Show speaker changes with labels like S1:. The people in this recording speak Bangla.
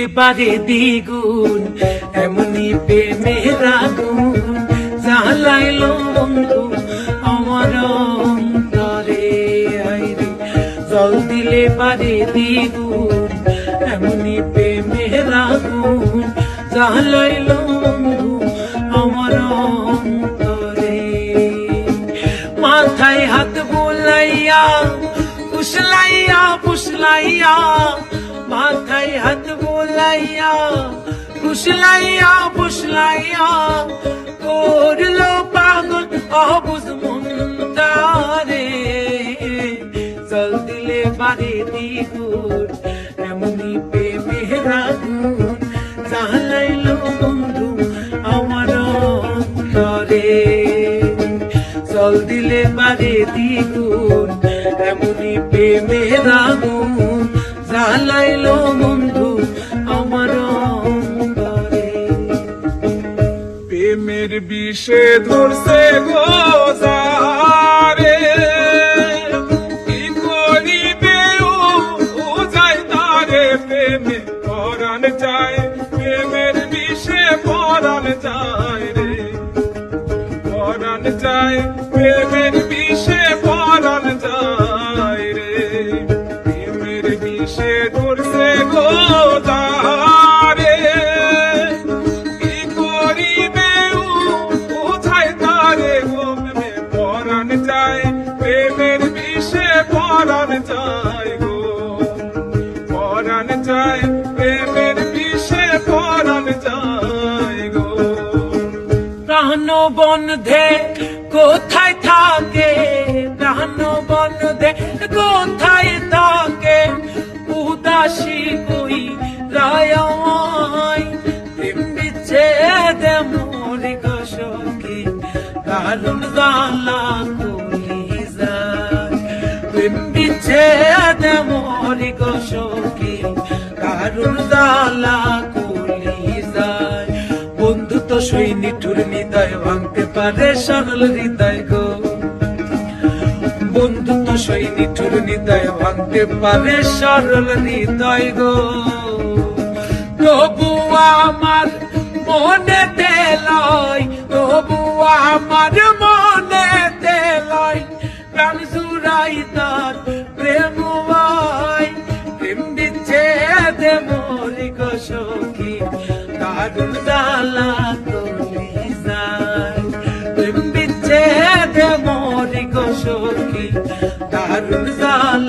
S1: এবারে দ্বিগুণ, এমনি প্রেমের আগুন জ্বালাইলো বন্ধু আমার অন্তরে। আইরে জল দিলে পারে দ্বিগুণ, এমনি প্রেমের আগুন জ্বালাইলো বন্ধু আমার অন্তরে। মাথায় হাত বোলাইয়া, পুষলাইয়া পুষলাইয়া মাথায় হাত বোলাইয়া পুষলাইয়া পুষলাইয়া করল পাগল অবুজ মন্দারে জল দিলে বাড়ি দ্বিগুণ এমনি প্রেমের আগুন জ্বালাইলো বন্ধু আমার অন্তরে জল দিলে পারে দ্বিগুণ এমনি প্রেমের আগুন জ্বালাইলো বন্ধু আমার
S2: প্রেমের বিষে ধরছে গো যারে কি করিবে ও যায় তারে প্রেমে পরাণ যায় প্রেমের বিষে পরাণ যায় রে। পরাণ যায় প্রেমের বিষে পরাণ যায় গো পরাণ যায় প্রেমের বিষে যায় গো।
S1: বন্ধে কোথায় থাকে প্রাণ বন্ধে কোথায় থাকে? উদাসী কই রায় প্রেম বিচ্ছেদ মোরি কশকি কারণ গালা কলি যায়। প্রেম বিচ্ছেদ মোরি কশকি কারণ গালা কলি যায়। বন্ধু তো সই নিঠুর হৃদয় ভাঙতে পারে সরল হৃদয় গো। বন্ধু তো সই নিঠুর হৃদয় ভাঙতে পারে সরল হৃদয় গো। তবু আমার মনে তেলয় তবু আমার মনে তেলয় প্রাণ জুড়াই দারুণ দালা কলি যায় প্রেম বিচ্ছেদ মরি সখী দারুণ দালা